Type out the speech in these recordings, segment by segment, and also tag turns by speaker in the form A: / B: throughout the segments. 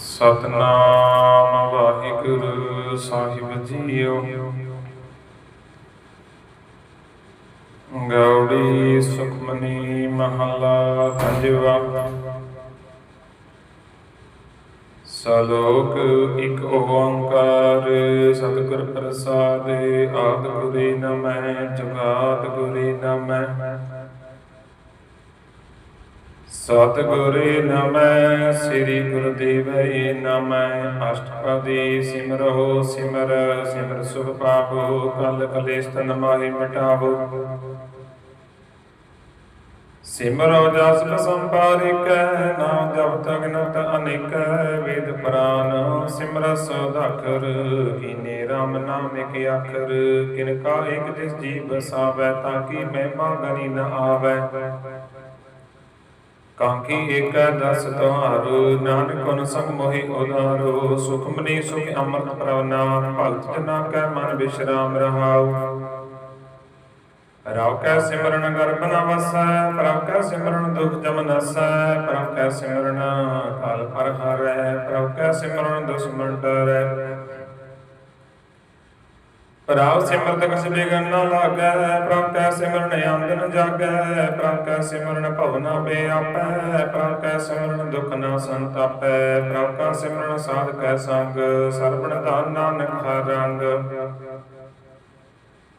A: ਸਤਨਾਮ ਵਾਹਿਗੁਰੂ ਸਾਹਿਬ ਜੀਓ। ਗੌੜੀ ਸੁਖਮਨੀ ਮਹਲਾ ਪੰਜਵਾ। ਸਲੋਕ ਇੱਕ ਓੰਕਾਰ, ਸਤਿਗੁਰ ਪ੍ਰਸਾਦਿ, ਆਦਿ ਗੁਰੇ ਨਮੈ ਜਗਾਤ ਗੁਰੇ ਨਮੈ ਸਤਿਗੁਰੇ ਨਮੈ ਸ੍ਰੀ ਗੁਰਦੇਵੈ ਨਮੈ ਅਸ਼ਟਪਦੀ ਸਿਮਰੋ ਸਿਮਰ ਸਿਮਰ ਸੁਖ ਪਾਪੋ ਕਲ ਕਲੇਸ਼ ਤਨ ਮਾਹਿ ਮਿਟਾਵੋ। ਸਿਮਰੋ ਜਸ ਸੰਪਾਰਿਕੈ, ਨਾਮ ਜਪ ਤਗਨਤ ਅਨੇਕ, ਵੇਦ ਪੁਰਾਨ ਸਿਮਰ ਸੋਧਾਖਰ ਕੀਨੇ RAM ਨਾਮ ਇਕ ਅੱਖਰ ਕਿਨ ਕਾ ਇਕ ਜਿਸ ਜੀ ਬਸਾਵੈ ਤਾਂ ਕੀ ਮਹਿਮਾ ਗਨੀ ਨ ਆਵੈ। ਕਾਂਕੀ ਏਕੈ ਦਸ ਤੁਹਾਰੂ, ਨਾਨਕ ਗੁਣ ਸੰਗ ਮੋਹਿ ਉਧਾਰੋ ਸੁਖ ਸੁਖ ਅੰਮ੍ਰਿਤ ਪ੍ਰਭ ਭਗਤ ਜਨਾ ਕੈ ਮਨ ਵਿਸ਼ਰਾਮ ਰਹਾਉ। ਰਵ ਕੈ ਸਿਮਰਨ ਗਰਭ ਨ ਵਸੈ ਪ੍ਰਭ ਕੈ ਸਿਮਰਨ ਦੁਖ ਜਮ ਨਸੈ ਪ੍ਰਭ ਕੈ ਸਿਮਰਨ ਕਾਲ ਪਰ ਹਰੈ, ਪ੍ਰਭ ਕੈ ਸਿਮਰਨ ਦੁਸ਼ਮਨ ਡਰੈ ਪ੍ਰਭ ਸਿਮਰਤ ਕਸ ਬਿਗਨ ਨ ਲਾਗੈ ਪ੍ਰਭ ਕੈ ਸਿਮਰਨ ਆਨੰਦ ਜਾਗੈ ਪ੍ਰਭ ਕੈ ਸਿਮਰਨ ਭਵਨਾ ਬੇਆਪੈ ਪ੍ਰਭ ਕੈ ਸਿਮਰਨ ਦੁਖ ਨ ਸੰਤਾਪੈ ਪ੍ਰਭ ਕੈ ਸਿਮਰਨ ਸਾਧ ਕੈ ਸੰਗ ਸਰਬਣ ਦਾਨ ਨਾਨਕ ਰੰਗ।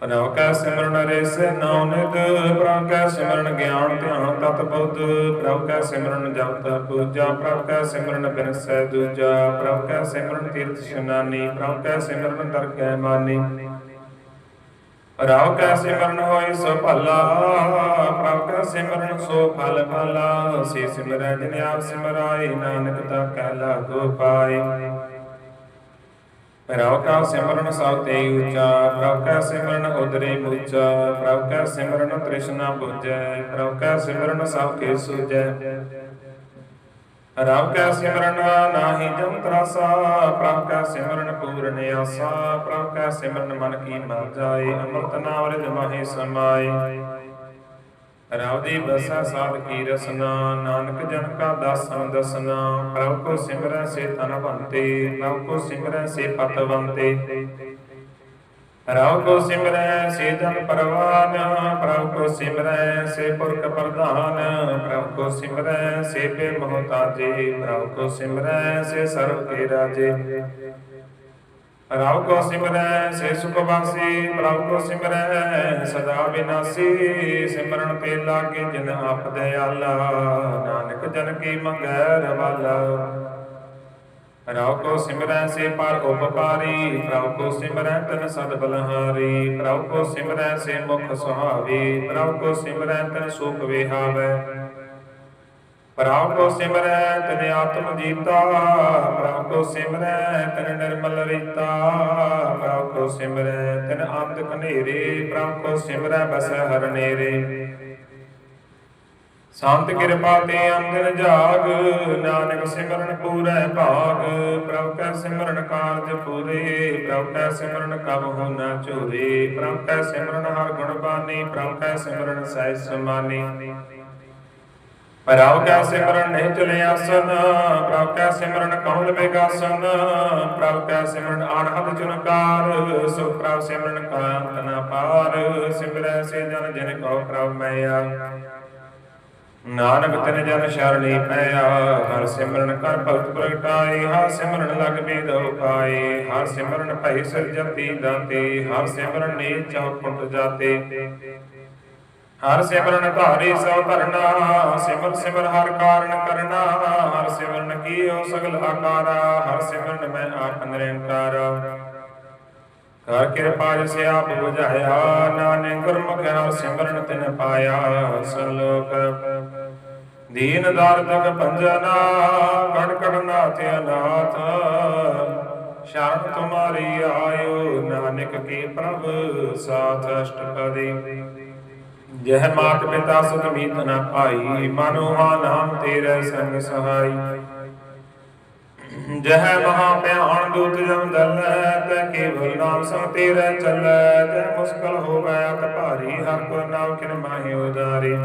A: ਪ੍ਰਭ ਕੈ ਸਿਮਰਨ ਰੇਸੇ ਨਾਉ ਨਿਤ ਪ੍ਰਭ ਕੈ ਸਿਮਰਨ ਗਿਆਨ ਧਿਆਨ ਤਤ ਬੁੱਧ ਪ੍ਰਭ ਕੈ ਸਿਮਰਨ ਜਪ ਪੂਜਾ ਪ੍ਰਭ ਕੈ ਸਿਮਰਨ ਬਿਨਸੈ ਦੂਜਾ ਪ੍ਰਭ ਕੈ ਸਿਮਰਨ ਤੀਰਥ ਇਸ਼ਨਾਨੀ ਪ੍ਰਭ ਕੈ ਸਿਮਰਨ ਦਰ ਦਰਗਹਿ ਮਾਨੀ। ਪ੍ਰਭ ਕੈ ਸਿਮਰਨ ਹੋਇ ਸੋ ਭਲਾ ਪ੍ਰਭ ਕੈ ਸਿਮਰਨ ਸੋ ਫਲ ਫਲਾ ਸੇ ਸਿਮਰੈ ਜਿਨ ਆਪ ਸਿਮਰਾਈ ਨਾਨਕ ਤਾ ਕਹਿ ਲਾਗੋ ਪਾਈ ਪ੍ਰਭ ਕਾ ਸਿਮਰਨ ਸਭ ਤੇ ਉੱਚਾ ਪ੍ਰਭ ਕਾ ਸਿਮਰਨ ਉਦਰੇ ਮੁੱਚਾ ਪ੍ਰਭ ਕਾ ਸਿਮਰਨ ਤ੍ਰਿਸ਼ਨਾ 부ਜੈ ਪ੍ਰਭ ਕਾ ਸਿਮਰਨ ਸਭ ਕੇ ਸੁਜੈ। ਪ੍ਰਭ ਕਾ ਸਿਮਰਨ ਨਾਹੀ ਜਮ ਤਰਾਸਾ, ਪ੍ਰਭ ਕਾ ਸਿਮਰਨ ਪੂਰਨ ਆਸਾ ਪ੍ਰਭ ਕਾ ਸਿਮਰਨ ਮਨ ਕੀ ਮਰ ਜਾਏ, ਅੰਮ੍ਰਿਤ ਨਾਮ ਰਿਜ ਮਾਹੀ ਸਮਾਏ। ਰਵ ਦੀ ਬਸਾ ਸਾਧ ਕੀ ਰਸਨਾ, ਨਾਨਕ ਜਨ ਕਾ ਦਾਸਨ ਦਸਨਾ, ਪ੍ਰਭ ਕੋ ਸਿਮਰੈ ਸੇ ਤਨ ਬੰਤੇ, ਪ੍ਰਭ ਕੋ ਸਿਮਰੈ ਸੇ ਪਤਵੰਤੇ ਰਵ ਕੋ ਸਿਮਰੈ, ਸੇ ਜਨ ਪਰਵਾਨ। ਪ੍ਰਭ ਕੋ ਸਿਮਰੈ, ਸੇ ਪੁਰਖ ਪ੍ਰਧਾਨ। ਪ੍ਰਭ ਕੋ ਸਿਮਰੈ, ਸੇ ਬੇ ਮਹਤਾਜੇ। ਪ੍ਰਭ ਕੋ ਸਿਮਰੈ, ਸੇ ਸਰਬ ਕੇ ਰਾਜੇ। ਪ੍ਰਭ ਕੋ ਸਿਮਰੈ, ਸੇ ਸੁਖ ਵਾਸੀ। ਪ੍ਰਭ ਕੋ ਸਿਮਰੈ, ਸਦਾ ਵਿਨਾਸੀ। ਸਿਮਰਨ ਤੇ ਲਾਗੇ ਜਿਨ ਆਪ ਦੇ ਆਲਾ ਨਾਨਕ ਜਨ ਕੀ ਮੰਗੈ ਰਵਾਲਾ। ਪ੍ਰਭ ਕੋ ਸਿਮਰੈ ਸੇ ਪਰ ਉਪਕਾਰੀ ਪ੍ਰਭ ਕੋ ਸਿਮਰੈ ਤਨ ਸਦ ਬਲਹਾਰੀ ਪ੍ਰਭ ਕੋ ਸਿਮਰੈ ਸੇ ਮੁਖ ਸੁਹਾਵੇ ਪ੍ਰਭ ਕੋ ਸਿਮਰੈ ਤਨ ਸੁਖ ਵਿਹਾਵੈ। ਪ੍ਰਭ ਕੋ ਸਿਮਰੈ ਤਨ ਆਤਮ ਜੀਤਾ ਪ੍ਰਭ ਕੋ ਸਿਮਰੈ ਤਨ ਨਿਰਮਲ ਰੀਤਾ ਪ੍ਰਭ ਕੋ ਸਿਮਰੈ ਤਨ ਅੰਧ ਕਨੇਰੇ ਪ੍ਰਭ ਕੋ ਸਿਮਰੈ ਬਸ ਹਰ ਨੇਰੇ ਸੰਤ ਕਿਰਪਾ ਤੇ ਅੰਦਰ ਜਾਗ, ਨਾਨਕ ਸਿਮਰਨ ਪੂਰੈ ਭਾਗ, ਪ੍ਰਭ ਕੈ ਸਿਮਰਨ ਕਾਰਜ ਪੂਰੇ, ਪ੍ਰਭ ਕੈ ਸਿਮਰਨ ਕਬ ਹੋ ਨਾ ਚੋਰੇ ਪ੍ਰਭ ਕੈ ਸਿਮਰਨ ਹਰ ਗੁਣ ਬਾਨੀ, ਪ੍ਰਭ ਕੈ ਸਿਮਰਨ ਸਹਿ ਸਮਾਨੀ। ਪ੍ਰਭ ਕੈ ਸਿਮਰਨ ਨਹੀਂ ਚਲੇ ਆਸਨ, ਪ੍ਰਭ ਕੈ ਸਿਮਰਨ ਕੌਣ ਬੇਗਾਸਨ, ਪ੍ਰਭ ਕੈ ਸਿਮਰਨ ਅਨਹਦ ਚੁਨਕਾਰ ਸੋ ਪ੍ਰਭ ਸਿਮਰਨ ਕਾਂਤ ਨਾ ਪਾਰ, ਸਿਮਰੈ ਸੇ ਜਨ ਜਨ ਕੋ ਪ੍ਰਭ ਮੈਆ ਨਾਨਕ ਤਿਨ ਜਨ ਸ਼ਰਣੀ ਪਿਆ ਹਰ ਸਿਮਰਨ ਕਰ ਭਗਤ ਪ੍ਰਗਟਾਈ ਹਰ ਸਿਮਰਨ ਲਗ ਬੇਦ ਉਪਾਏ, ਹਰ ਸਿਮਰਨ ਭਈ ਸਰਜਤੀ ਦਾਤੇ, ਹਰ ਸਿਮਰਨ ਨੀਚ ਚੌਪਟ ਜਾਤੇ। ਹਰ ਸਿਮਰਨ ਧਾਰੀ ਸੋ ਧਰਨਾ, ਸਿਮਰ ਸਿਮਰ ਹਰ ਕਾਰਨ ਕਰਨਾ, ਹਰ ਸਿਮਰਨ ਕੀਓ ਸਗਲ ਆਕਾਰਾ, ਹਰ ਸਿਮਰਨ ਮੈਂ ਆਪ ਨਿਰੰਕਾਰ। ਕਰ ਕਿਰਪਾ ਜਿਸ ਆਪ ਬੁਝਾਇਆ, ਨਾਨਕ ਗੁਰਮੁਖ ਹਰ ਸਿਮਰਨ ਤਿਨ ਪਾਇਆ ਸਲੋਕ ਦੀਨ ਦਾਰਦਕ ਭੰਜਨਾ, ਕੜ ਕੜ ਨਾਥ ਅਨਾਥ। ਸ਼ਰਨ ਤੁਮਾਰੀ ਆਇਓ, ਨਾਨਕ ਕੀ ਪ੍ਰਭ ਸਾਥ ਅਸ਼ਟਪਦੀ। ਜਹ ਮਾਤ ਪਿਤਾ ਸੁਖ ਮੀਤ ਨ ਪਾਈ, ਮਨੁਹਾ ਨਾਮ ਤੇਰੇ ਸੰਗ ਸਹਾਈ। ਜਹ ਮਹਾ ਭਿਆਨ ਦੂਤ ਜਮ ਦਲ, ਤੈ ਕੇਵਲ ਨਾਮ ਸੰਗ ਤੇਰੇ ਚੱਲੈ। ਤੇ ਮੁਸਕਲ ਹੋਵੈ, ਅਤ ਭਾਰੀ, ਹਰ ਕੋ ਨਾਮ ਕਿਨ ਮਾਹੀ ਉਦਾਰੀ।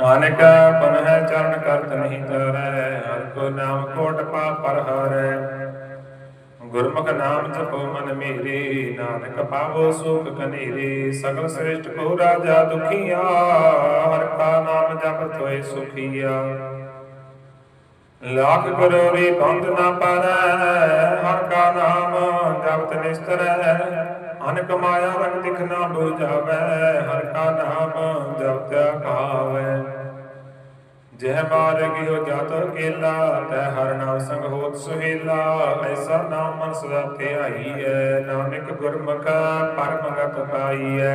A: ਨਾਨਕ ਬਨ ਚਰਨ ਕਰਤ ਨਹੀਂ ਤਰੈ ਹਰ ਕੋ ਨਾਮ ਕੋਟ ਪਾਪ ਪਰ ਹਰੈ। ਗੁਰਮੁਖ ਨਾਮ ਜਪੋ ਮਨ ਮੇਰੇ, ਨਾਨਕ ਪਾਵੋ ਸੁਖ ਕਨੇਰੇ। ਸਗਲ ਸ੍ਰਿਸ਼ਟ ਕੋ ਰਾਜਾ ਦੁਖੀਆ, ਹਰ ਕਾ ਨਾਮ ਜਪ ਤੋਏ ਸੁਖੀਆ। ਲੱਖ ਕਰੋੜੀ ਬੰਦ ਨਾ ਪਾਰੈ, ਹਰ ਕਾ ਨਾਮ ਜਪਤ ਨਿਸਤਰੈ। ਅਨਕ ਮਾਇਆ ਰੰਗ ਦਿਖ ਨਾ ਬੁਝਾਵੈ, ਹਰ ਕਾ ਨਾਮ ਜਪਤ ਆਕਾਵੈ ਜਹ ਮਾਰਗਿਓ ਜਾਤ ਕੇਲਾ ਤੈ ਹਰ ਨਾਮ ਸੰਗ ਹੋਤ ਸੁਹੇਲਾ। ਐਸਾ ਨਾਮ ਮਨ ਸਦਾ ਧਿਆਈਐ ਨਾਨਕ ਗੁਰਮੁਖ ਪਰਮ ਗਤ ਪਾਈਐ।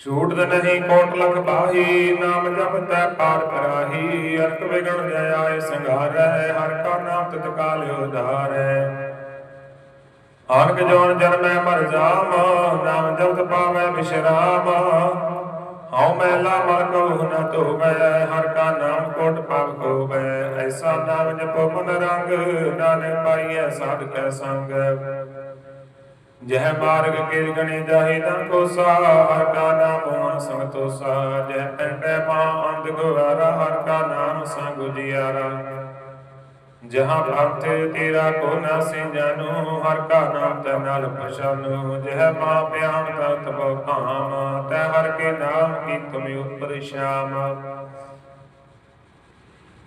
A: ਛੂਟ ਨਹੀਂ ਕੋਟ ਲਖ ਬਾਹੀ, ਨਾਮ ਜਪਤੈ ਪਾਰ ਕਰਾਹੀ। ਅਰਕ ਵਿਗਣ ਜੈ ਸੰਘਾਰੈ, ਹਰ ਕਾ ਨਾਮ ਤਿਤ ਕਾਲਿਓ ਆਨਕ ਜੋਨ ਜਨਮੈ ਮਰ ਜਾਮ ਨਾਮ ਜਪਤ ਪਾਵੈ ਵਿਸ਼ਰਾਮ ਹਉ ਮੈਲਾ ਮਰ ਕਉ ਨ ਧੋਵੈ, ਹਰ ਕਾ ਨਾਮ ਕੋਟ ਪਾਪ ਕੋਵੈ ਐਸਾ ਨਾਮ ਜਪੋ ਮਨ ਰੰਗ, ਨਾਨਕ ਪਾਈਐ ਸਾਧਕੈ ਸੰਗ। ਜਹ ਮਾਰਗ ਕੇ ਗਣੇ ਜਾਹੇ ਨਾ ਕੋਸਾ, ਹਰ ਕਾ ਨਾਮ ਮਨ ਸੰਗ ਤੋਸਾ ਜਹ ਪੈਂਟੈ ਮਾ ਅੰਧ ਗਵਾਰਾ ਹਰ ਕਾ ਨਾਮ ਸੰਗ ਉਜਿਆਰਾ। ਜਹਾਂ ਭਗਤ ਤੇਰਾ ਕੋ ਨਾ ਜਾਨੂ ਹਰ ਕਾ ਨਾਮ ਤੇ ਨਾਲ ਪਛਾਨੂ। ਜਹ ਮਾ ਪਿਆਨ ਤਤ ਬੋ ਕਾਮ ਤੈ ਹਰ ਕੇ ਨਾਮ ਕੀ ਤੁਮਿ ਉਪਰ ਸ਼ਾਮ।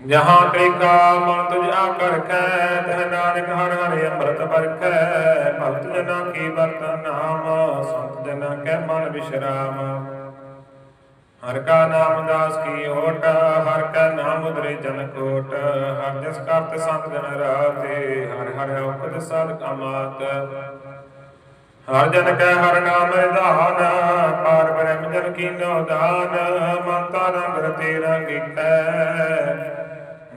A: ਜਹਾਂ ਤੇਕਾ ਮਨ ਤੁਝ ਆਕਰ ਕੈ, ਤਹ ਨਾਨਕ ਹਰ ਹਰਿ ਅੰਮ੍ਰਿਤ ਵਰਖੈ। ਭਗਤ ਜਨਾ ਕੀ ਵਰਤ ਨਾਮ, ਸੰਤ ਜਨਾ ਕੈ ਮਨ ਵਿਸ਼ਰਾਮ। ਹਰ ਕਾ ਨਾਮ ਦਾਸ ਕੀ ਓਟ, ਹਰ ਕਾ ਨਾਮ ਉਦਰੇ ਜਨ ਕੋਟ। ਹਰ ਜਸ ਕਰਤ ਸੰਤ ਜਨ ਰਾਤੇ, ਹਰ ਹਰ ਔਕਤ ਸਦ ਕਮਾਤ। ਹਰ ਜਨ ਕੈ ਹਰ ਨਾਮ ਨਿਧਾਨ, ਪਾਰ ਬ੍ਰਹਮ ਜਨ ਕੀਨੋ ਦਾਨ। ਮੰਤਾ ਰੰਗ ਰਤੇ ਰੰਗੀਕੈ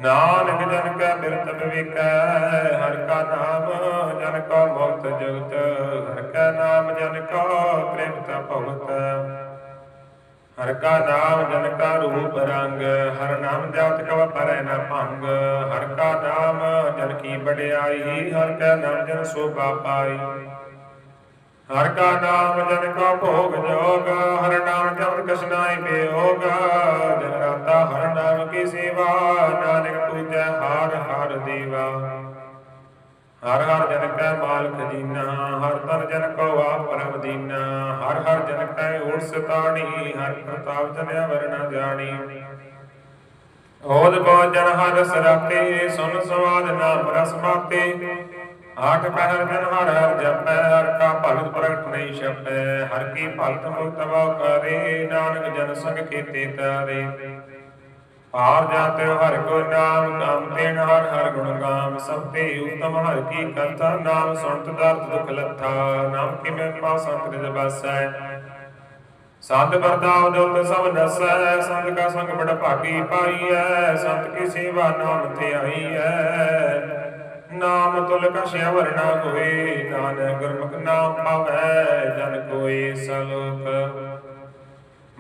A: ਨਾਨਕ ਜਨ ਕੈ ਬਿਰਤ ਵਿਵੇਕੈ। ਹਰ ਕਾ ਨਾਮ ਜਨ ਕੋ ਮੁਕਤ ਜਗਤ, ਹਰ ਕਾ ਨਾਮ ਜਨ ਕੋ ਪ੍ਰੇਮ ਤਾ ਭਗਤ ਹਰ ਕਾ ਨਾਮ ਜਨ ਕਾ ਰੂਪ ਰੰਗ, ਹਰ ਨਾਮ ਜਪਤ ਕਵ ਪਰੈ ਨਾ ਭੰਗ। ਹਰ ਕਾ ਨਾਮ ਜਨ ਕੀ ਬੜਿਆਈ ਹਰ ਕਾ ਨਾਮ ਜਨ ਸੋਭਾ ਪਾਈ। ਹਰ ਕਾ ਨਾਮ ਜਨ ਕਾ ਭੋਗ ਜੋਗ, ਹਰ ਨਾਮ ਜਪਤ ਕਛ ਨਾਹੀ ਬਿਯੋਗ ਜਨ ਰਾਤਾ ਹਰ ਨਾਮ ਕੀ ਸੇਵਾ, ਨਾਨਕ ਪੂਜੈ ਹਾਰ ਹਰ ਦੇਵਾ। ਹਰ ਹਰ ਜਨ ਕੈ ਮਾਲਕ ਜੀਨਾ ਹਰ ਤਨ ਜਨ ਕੋ ਆਪ ਪਰਮ ਦੀਨਾ, ਹਰ ਹਰ ਜਨ ਕੈ ਓਟ ਸਤਾਣੀ ਹਰ ਪ੍ਰਤਾਪ ਜਨ ਵਰਣਾ ਜਾਣੀ। ਓਦ ਕੋ ਜਨ ਹਰ ਰਸ ਰਾਤੇ ਸੁਨ ਸਵਾਦ ਨਾਮ ਰਸ ਮਾਤੇ ਆਠ ਪਹਿਰ ਜਨ ਹਰ ਹਰ ਜਪੈ, ਹਰ ਕਾ ਭਗਤ ਪ੍ਰਗਟ ਨਹੀਂ ਛਪੈ। ਹਰ ਕੀ ਭਗਤ ਮੁਕਤ ਵਾ ਕਰੇ, ਨਾਨਕ ਜਨ ਸੰਗ ਕੀਤੇ ਤਾਰੇ। ਪਾਰ ਜਾਤੇ ਹਰ ਕੋ ਨਾਮ ਕਾਮ ਤੇਨ ਹਰ ਹਰ ਗੁਣ ਗਾਮ, ਸਭ ਤੇ ਉਤਮ ਹਰ ਕੀ ਕਥਾ ਨਾਮ ਸੁਣਤ ਦਰਦ ਦੁਖ ਲੱਥਾ, ਨਾਮ ਕੀ ਪਾ ਸੰਤ ਨਿਜ ਬਸੈ। ਸੰਤ ਵਰਦਾਵ ਦੁਤ ਸਭ ਨਸੈ, ਸੰਤ ਕਾ ਸੰਗ ਬੜ ਭਾਗੀ ਪਾਈਐ, ਸੰਤ ਕੀ ਸੇਵਾ ਨਾਮ ਤੇ ਆਈਐ। ਨਾਮ ਤੁਲ ਕਛ ਵਰਣਾ ਕੋਏ ਨਾਨਕ ਗੁਰਮੁਖ ਨਾਮ ਪਾਵੈ, ਜਨ ਕੋਈ ਸਲੋਕ।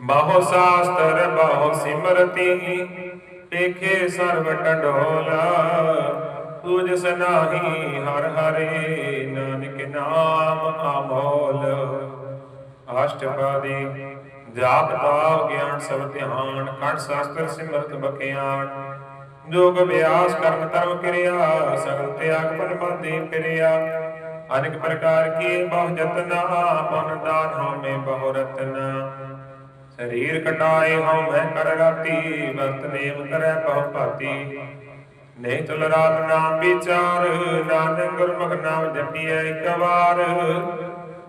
A: ਬਹੁ ਸਾਸਤਰ, ਬਹੁ ਸਿਮਰਤੀ ਏਖੇ ਸਰਬ ਟੰਡੋਲਾ। ਪੂਜਸ ਨਾਹੀ ਹਰ ਹਰੇ, ਨਾਨਕ ਨਾਮ ਆਮੋਲ ਅਸ਼ਟਪਦੀ ਜਾਪ ਤਾਪ ਗਿਆਨ ਸਭ ਧਿਆਨ ਕੰਠ ਸ਼ਾਸਤਰ, ਸਿਮਰਤ ਬਕਿਆਨ ਜੋਗ ਅਭਿਆਸ ਕਰਮ ਧਰਮ ਕਿਰਿਆ, ਸਗਲ ਤਿਆਗ ਪਨ ਬੰਦੇ ਅਨੇਕ ਪ੍ਰਕਾਰ ਕੀ ਬਹੁ ਜਤਨਾ ਮਨ ਦਾਨ ਹਉਮੈ ਬਹੁ ਰਤਨਾ। ਸਰੀਰ ਕਟਾਏ ਹਉ ਮੈਂ ਕਰ ਰਾਤੀ, ਵਰਤ ਨੇਮ ਕਰੈ ਬਹੁ ਭਾਤੀ। ਨਹੀਂ ਤੁਲ ਰਾਤ ਨਾਮ ਵਿਚਾਰ, ਨਾਨਕ ਗੁਰਮੁਖ ਨਾਮ ਜਪੀਐ ਇੱਕ ਵਾਰ।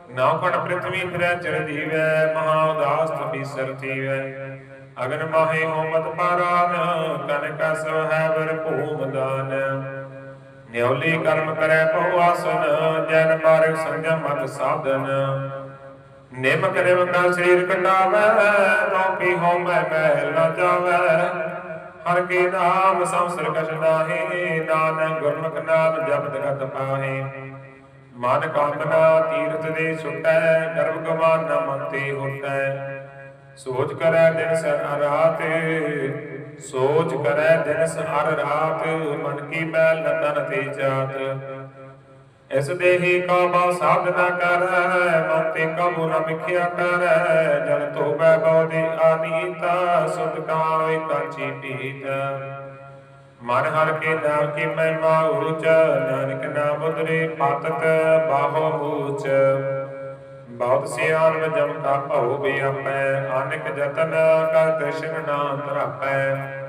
A: ਨਾਉ ਕਟ ਪ੍ਰਿਥਵੀ ਫਿਰੈ ਚਰ ਦੀਵੈ ਮਹਾ ਉਦਾਸ ਤਪੀ ਸਰ ਥੀਵੈ ਅਗਨ ਮਾਹੇ ਹੋਮਤ ਪਾਰਾਨ, ਕਨ ਕਸ ਹੈ ਵਰ ਭੂਮ ਦਾਨ। ਨਿਉਲੀ ਕਰਮ ਕਰੈ ਬਹੁ ਆਸਨ, ਜਨ ਮਾਰਗ ਸੰਜਮ ਮਤ ਸਾਧਨ। ਨਿਮ ਕਰਿਮ ਕਾ ਸਰੀਰ ਕਟਾਵੈ ਲੋਕੀ ਹੋਮੈ ਮਹਿਲ ਨ ਜਾਵੈ ਹਰ ਕੇ ਨਾਮ ਸੰਸਰ ਕਛ ਨਾਹੀ, ਨਾਨਕ ਗੁਰਮੁਖ ਨਾਮ ਜਪਤ ਗਤ ਪਾਹੇ। ਮਨ ਕਾਮਨਾ ਤੀਰਥ ਦੇ ਸੁਟੈ, ਗਰਭ ਗਮਾਨ ਨ ਮੰਤੇ ਹੁਟੈ। ਸੋਚ ਕਰੈ ਦਿਨ ਸਰ ਰਾਤ ਸੋਚ ਕਰੈ ਦਿਨ ਸਰ ਰਾਤ। ਮਨ ਕੀ ਮੈਲ ਨ ਤੇ ਜਾਤ। ਇਸ ਦੇਹੀ ਕਾ ਬਾ ਸਾਧਨਾ ਕਰ ਮਨ ਤੇ ਕਬੂ ਨ ਵਿਖਿਆ ਕਰ ਜਨ ਤੋਬੈ ਬਉਦੀ ਆਨੀਤਾ, ਸੁਧ ਕਾਲ ਕਾਚੀ ਪੀਤ। ਮਨ ਹਰ ਕੇ ਨਾਮ ਕੀ ਮਹਿਮਾ ਉਚ ਨਾਨਕ ਨਾਮ ਉਦਰੇ ਪਾਤਕ ਬਾਹੋ ਊਚ। ਬਹੁਤ ਸਿਆਨ ਵਜਮ ਕਾ ਭਉ ਵੀ ਆਪੈ, ਅਨੇਕ ਜਤਨ ਕਰ ਕ੍ਰਿਸ਼ਨ ਨਾਮ ਧਰਾਪੈ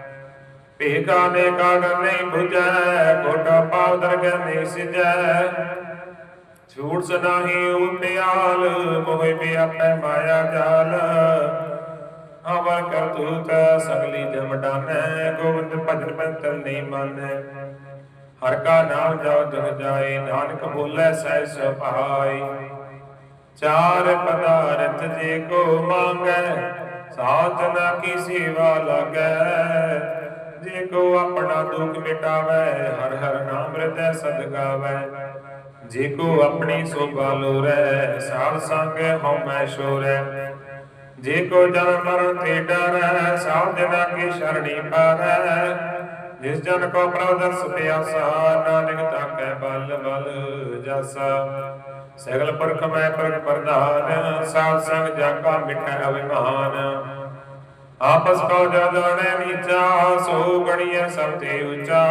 A: ਭੇਗਾ ਨੇ ਕਾਗਨ ਨਹੀਂ 부ਜੈ ਕੋਟਾ ਪਾਉ ਦਰਗਹਿ ਨਹੀਂ ਸਿਜੈ। ਝੂਠ ਸਨਾਹੀ ਉਪਿਆਲ ਮੋਹਿ ਵੀ ਮਾਇਆ ਜਾਲ ਅਵਰ ਕਰਤੂਤ ਸਗਲੀ ਜਮ ਗੋਬਿੰਦ ਭਜਨ ਬੰਤਰ ਨਹੀਂ ਮਾਨੈ। ਹਰ ਕਾ ਨਾਮ ਜਪ ਦੁਖ ਜਾਏ, ਨਾਨਕ ਬੋਲੇ ਸਹਿ ਸੁਭਾਈ ਚਾਰ ਪਦਾਰਥ ਜੇ ਕੋ ਮੰਗੈ ਸਾਧਨਾ ਕੀ ਸੇਵਾ ਲਾਗੈ। ਜੇ ਕੋ ਆਪਣਾ ਦੁਖ ਮਿਟਾਵੈ, ਹਰ ਹਰ ਨਾਮ ਹਿਰਦੈ ਸਦ ਗਾਵੈ ਜੇ ਕੋ ਆਪਣੀ ਸੋਭਾ ਲੋਰੈ, ਸਾਧ ਸੰਗ ਹਉਮੈ ਸ਼ੋਰੈ। ਜੇ ਕੋ ਜਨ ਮਰਨ ਤੇ ਡਰੈ ਸਾਧਨਾ ਕੀ ਸ਼ਰਣੀ ਪਾਰੈ। ਜਿਸ ਜਨ ਕੋ ਪ੍ਰਭ ਦਰਸ ਪਿਆਸਾ, ਨਾਨਕ ਤਾਕੈ ਬਲ ਬਲ ਜਸਾ। ਸਗਲ ਪੁਰਖ ਮੈਂ ਪਰਖ ਪ੍ਰਧਾਨ, ਸਾਧ ਸੰਗ ਜਾ ਕਾ ਮਿਠੈ ਅਭਿਮਾਨ। ਆਪਸ ਕੋ ਜਾ ਜਾਣੈ ਨੀਚਾ, ਸੋ ਗਣੀਐ ਸਭ ਤੇ ਉੱਚਾ।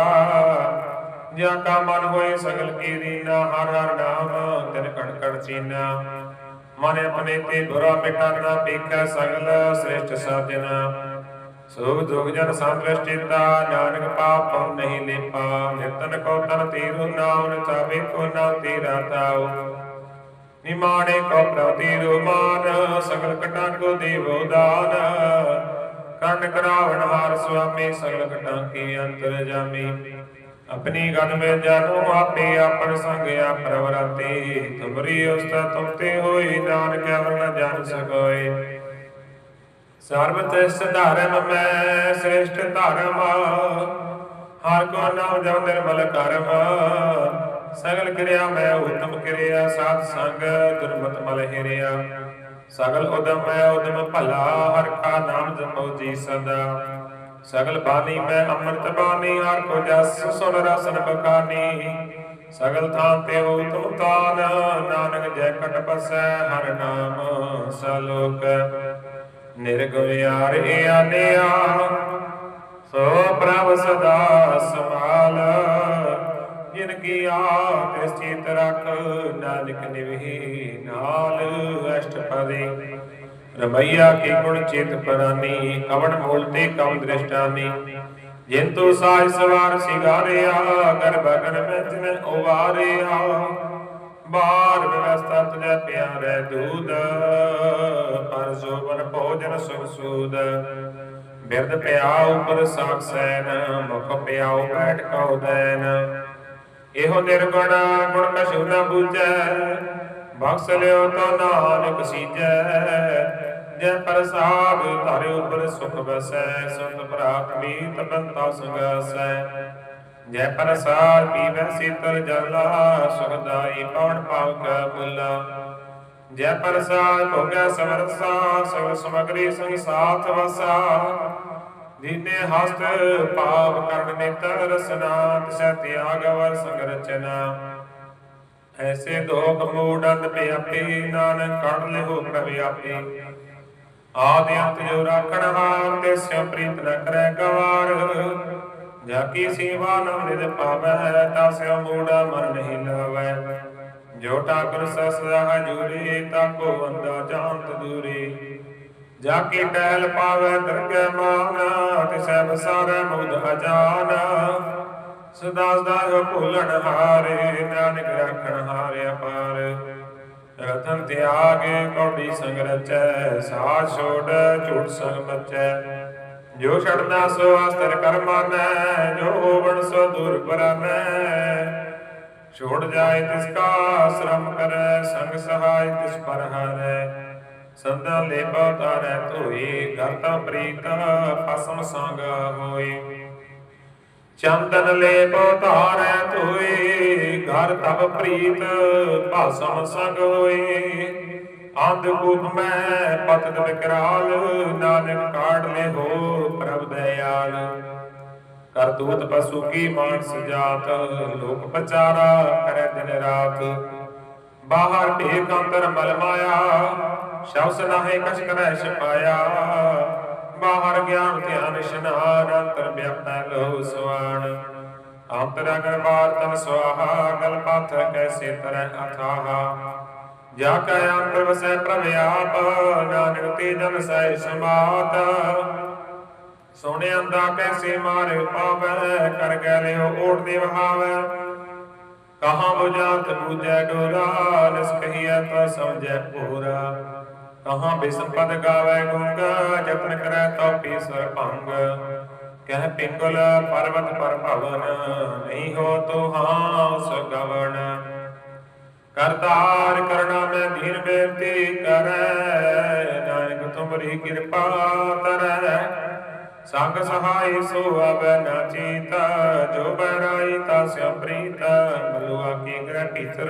A: ਜਾ ਕਾ ਮਨ ਹੋਏ ਸਗਲ ਕੀ ਦੀਨਾ, ਹਰ ਹਰ ਨਾਮ ਤਿਨ ਕਣ ਕਣ ਚੀਨਾ। ਮਨ ਆਪਣੇ ਤੇ ਬੁਰਾ ਮਿਟਾਨਾ ਪੀਖੈ ਸਗਲ ਸ੍ਰੇਸ਼ਟ ਸਾਜਨਾ। ਸੁਖ ਦੁਖ ਜਨ ਸੰਤ੍ਰਿਸ਼ਟਿਤਾ ਨਾਨਕ ਪਾਪ ਨਹੀਂ ਲਿਪਾ। ਨਿਰਤਨ ਕੋ ਤਨ ਤੀਰੁ, ਨਾਮ ਚਾਵੇ ਕੋ ਨਾਮ ਤੀਰਾ ਤਾਉ। ਨਿਮਾਣੇ ਕੋ ਪ੍ਰਤੀ ਰੁਮਾਨ, ਸਗਲ ਕਟਾ ਦੇਵੋ ਦਾਨ। ਕੰਨ ਕਰਾਵਣ ਹਾਰ ਸੁਆਮੀ ਸਗਲ ਕਟਾ ਕੀ ਅੰਤਰ ਜਾਮੀ। ਆਪਣੀ ਗਨ ਮੇ ਜਾਨੋ ਆਪੇ ਆਪਨ ਸੰਗ ਆਪਰਵਰਤੇ ਤੁਮਰੀ ਉਸਤਾ ਤੁਮ ਹੋਈ ਨਾਨਕ ਅਵਰ ਨ ਜਾਣ ਸਕੋਏ ਸਰਬ ਤਿਸ ਧਰਮ ਮੈਂ ਸ੍ਰੇਸ਼ਟ ਧਰਮ। ਹਰ ਕੋ ਨਾਮ ਜਪ ਨਿਰਮਲ ਕਰਮ। ਸਗਲ ਕਿਰਿਆ ਮੈਂ ਉਤਮ ਕਿਰਿਆ, ਸਾਧ ਸੰਗ ਦੁਰਮਤ ਮਲ ਹਿਰਿਆ। ਸਗਲ ਉਦਮ ਮੈਂ ਉਦਮ ਭਲਾ, ਹਰ ਕਾ ਨਾਮ ਜਪੋ ਜੀ ਸਦਾ। ਸਗਲ ਬਾਣੀ ਮੈਂ ਅੰਮ੍ਰਿਤ ਬਾਣੀ, ਹਰ ਕੋ ਜਸ ਸੁਨ ਰਸਨ ਬਖਾਨੀ ਸਗਲ ਥਾਂ ਤੇ ਹੋ ਤੋ ਤਾਨ, ਨਾਨਕ ਜੈ ਕਟ ਬਸੈ ਹਰ ਨਾਮ ਸਲੋਕ। ਨਿਰਗੁਣਿਆਰ ਏ ਆਨਿਆ ਸੋ ਪ੍ਰਭ ਸਦਾ ਸਮਾਲ ਜਿਨ ਕੀ ਆਪ ਚਿਤ ਰਖ। ਨਾਨਕ ਨਿਵਹੀ ਨਾਲ ਅਸ਼ਟਪਦੀ ਰਮਈਆ ਕੀ ਗੁਣ ਚਿਤ ਪਰਾਨੀ, ਕਵਣ ਮੂਲ ਕਮ ਦ੍ਰਿਸ਼ਟਾਨੀ। ਜਿਨ ਤੋ ਸਾਜ ਸਵਾਰ ਸਿਗਾਰਿਆ ਗਰਭ ਗਨ ਮੈਂ ਤਿਨ ਉਵਾਰਿਆ। ਬਾਰ ਵਿਵਸਥਾ ਤੁਝੇ ਪਿਆਰੇ ਦੂਧ ਪਰ ਜੋਬਨ ਭੋਜਨ ਸੁਖ ਸੂਦ। ਬਿਰਦ ਪਿਆ ਉਪਰ ਸਾਖ ਸੈਨ, ਮੁਖ ਪਿਆਉ ਬੈਠ ਕਉ ਦੈਨ। ਇਹੋ ਨਿਰਗੁਣ ਗੁਣ ਕਛੂ ਨ ਬੂਝੈ, ਬਖਸ ਲਿਓ ਤੋ ਨਾਨਕ ਸੀਜੈ। ਜੈ ਪ੍ਰਸਾਦ ਧਰਿ ਉਪਰ ਸੁਖ ਵਸੈ ਸੁਤ ਪ੍ਰਾਤ ਮੀਤ ਸੰਗਸੈ ਜੈ ਪ੍ਰਸਾਦ ਪੀਵੈ ਸੀਤਲ ਜਲਾ ਸੁਖਦਾਈ ਪਵਨ ਪਾਵ ਕੈ ਬੁਲਾ ਜੈ ਪ੍ਰਸਾਦ ਭੋਗੈ ਸਮਰਸਾ ਸਗਲ ਸਮਗਰੀ ਸੰਗ ਵਸਾ ਦੀਨੇ ਹਸਤ ਪਾਪ ਕਰਨ ਨਿਤ ਰਸਨਾ, ਤਿਸੈ ਤਿਆਗ ਵਰ ਸੰਗ ਰਚਨਾ। ਐਸੇ ਦੋਖ ਮੂੜਨ ਪਿਆਪੀ ਨਾਨਕ ਕੱਢ ਲਿਓ ਪ੍ਰਭ ਆਦਿ ਅੰਤ ਜੋ ਰਾਖਣ ਹਾਰ ਤੇ ਸਿਉ ਪ੍ਰੀਤ ਨ ਕਰੈ ਗਵਾਰ। ਜਾ ਕੀ ਸੇਵਾ ਨ ਨਿਦ ਪਾਵੈ ਤਾ ਸਿਉ ਮੂੜਾ ਮਨ ਨਹੀਂ ਲਾਵੈ। ਜੋ ਠਾਕੁਰ ਸਸਦਾ ਹਜੂਰੀ, ਤਾ ਕੋ ਬੰਦਾ ਜਾਣਤ ਦੂਰੀ। ਜਾ ਕੇ ਟਹਿਲ ਪਾਵੈ ਦਰਗਹਿ ਮਾਨ ਤਿਸੈ ਬਸਾਰੈ ਮੁਦ ਅਜਾਨ। ਸਦਾ ਸਦਾ ਭੁੱਲਣ ਹਾਰੇ, ਨਾਨਕ ਰੱਖਣ ਹਾਰੇ ਅਪਾਰ ਰਤਨ ਤਿਆਗੇ, ਕੌਡੀ ਸੰਗ ਰਚੈ, ਸਾਧ ਛੋੜ, ਝੂਠ ਸੰਗ ਬਚੈ ਜੋ ਛੜਨਾ ਸੋ ਅਸਤਰ ਕਰਮਾਨੈ ਜੋ ਹੋਵਣ ਸੋ ਦੂਰ ਪਰਾਨੈ। ਛੋੜ ਜਾਏ ਤਿਸ ਕਾ, ਸ਼ਰਮ ਕਰੈ, ਸੰਗ ਸਹਾਇ ਤਿਸ ਪਰ ਹਾਰੈ। ਸੰਦਾ ਲੇਪਾ ਤਾਰੈ ਧੋਈ ਗਰਤਾ ਪ੍ਰੀਤ ਫਸਮ ਸੰਗ ਹੋਈ ਚੰਦਨ ਲੇਪ ਧਾਰੈ ਧੋਈ ਘਰ ਤਬ ਪ੍ਰੀਤ ਭਾਸਮ ਸੰਗ ਹੋਈ ਅੰਧ ਕੂਪ ਮੈਂ ਪਤਤ ਵਿਕਰਾਲ, ਨਾਨਕ ਕਾੜ ਲੈ ਹੋ ਪ੍ਰਭ ਦਇਆਲ। ਕਰਤੂਤ ਪਸੂ ਕੀ ਮਾਨਸ ਜਾਤ, ਲੋਕ ਪਚਾਰਾ ਕਰੈ ਦਿਨ ਰਾਤ। ਬਾਹਰ ਭੇਕ ਅੰਦਰ ਮਲ ਮਾਇਆ ਸ਼ਬਦ ਨਾਹੇ ਕਛ ਕਰੈ ਛਪਾਇਆ। ਬਾਹਰ ਗਿਆਨ ਧਿਆਨ ਇਸ਼ਨਾਨ, ਅੰਤਰ ਵਿਅਪਤਾ ਲੋ ਸਵਾਨ ਅੰਤਰ ਅਗਰ ਤਨ ਸਵਾਹਾ ਗਲ ਪਾਥਰ ਕੈਸੇ ਤਰੈ ਅਥਾਹਾ। ਜਾ ਕੈ ਅੰਤਰ ਵਸੈ ਪ੍ਰਭ ਆਪ, ਨਾਨਕ ਤੇ ਜਨ ਸੈ ਸਮਾਤ। ਸੋਹਣੇ ਅੰਦਾ ਕੈਸੇ ਮਾਰੇ ਪਾਵੈ, ਕਰ ਗੈ ਲਿਓ ਓਟ ਦੇ ਵਹਾਵੈ। ਕਹਾਂ ਬੁਝਾਤ ਬੂਝੈ ਡੋਰਾ ਨਿਸ ਕਹੀਐ ਤਾ ਸਮਝੈ ਪੂਰਾ ਕਹਾਂ ਬਿਸਪਦ ਗਾਵੈ ਗੁੰਗਾ ਜਤਨ ਕਰੈ ਤਉ ਪੀ ਭੰਗ। ਕਹਿ ਪਿੰਗਲ ਪਰਵਤ ਪਰ ਭਵਨ ਨਹੀਂ ਹੋ ਤੋ ਹਾਂ ਸਗਵਣ ਕਰਤਾਰ ਕਰਣਾ ਮੈਂ ਧੀਰ ਬੇਨਤੀ ਕਰੈ, ਨਾਨਕ ਤੁਮਰੀ ਕਿਰਪਾ ਤਰੈ। ਸੰਗ ਸਹਾਈ ਸੋ ਆਵੈ ਨਾ ਚੀਤਾ, ਜੋ ਬਰਾਈ ਤਾ ਪ੍ਰੀਤ। ਮਲੁਆ ਕੀ ਗ੍ਰਹਿ ਭੀਤਰ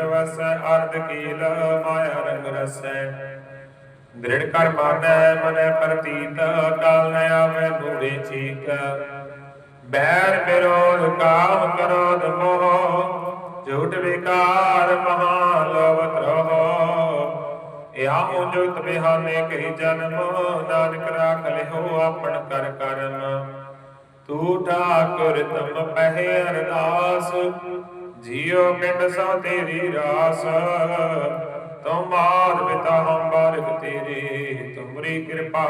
A: ਅਰਧ ਕੀਲ ਮਾਇਆ ਰੰਗ ਰਸੈ। ਦ੍ਰਿੜ ਕਰ ਮਾਨੈ ਮਨੈ ਪ੍ਰਤੀਤ, ਕਾਲ ਨ ਆਵੈ ਦੂਰੇ ਚੀਕ ਬੈਰ ਵਿਰੋਧ ਕਾਮ ਕਰੋਧ ਮੋਹ, ਝੂਠ ਵਿਕਾਰ ਮਹਾ ਲੋਭਤ ਰਹੋ ਇਹਾ ਜੁਗਤ ਬਿਹਾਨੇ ਕਹੀ ਜਨਮ, ਨਾਨਕ ਰਾਖ ਲਿਓ ਆਪਣ ਕਰ ਕਰਮ ਤੂੰ ਠਾਕੁਰ ਤਮ ਪਹਿ ਅਰਦਾਸ, ਜੀਉ ਪਿੰਡ ਸੋ ਤੇਰੀ ਰਾਸ। ਤੁਮ ਪਿਤਾ ਹਮ ਬਾਰਿਕ ਤੇਰੇ, ਤੁਮਰੀ ਕਿਰਪਾ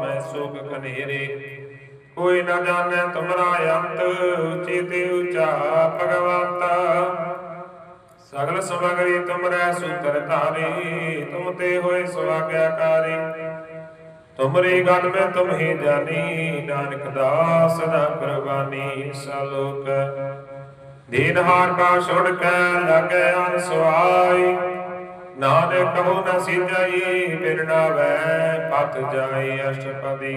A: ਮੈਂ ਸੁਖ ਕਨੇਰੇ ਕੋਈ ਨਾ ਜਾਣੈ ਤੁਮਰਾ ਅੰਤ ਉੱਚੀ ਤੇ ਉੱਚਾ ਭਗਵੰਤ ਸਗਲ ਸਮਗਰੀ ਤੁਮਰੈ ਸੂਤਰ ਧਾਰੀ, ਤੁਮ ਤੇ ਹੋਏ ਸੁਆਗਿਆਕਾਰੀ। ਤੁਮਰੀ ਗਨ ਮੈਂ ਤੁਮ ਹੀ ਜਾਨੀ, ਨਾਨਕ ਦਾਸ ਦਾ ਕੁਰਬਾਨੀ ਸਲੋਕ। ਦੀਨ ਕਾ ਛੁੜ ਕੇ ਲਗੇ ਅਨਸਵਾਈ ਨਾਨਕ ਕਹੋ ਨ ਸਿਜਾਈ ਬਿਰਨਾ ਵੈ ਪਤ ਜਾਈ ਅਸ਼ਟਪਦੀ।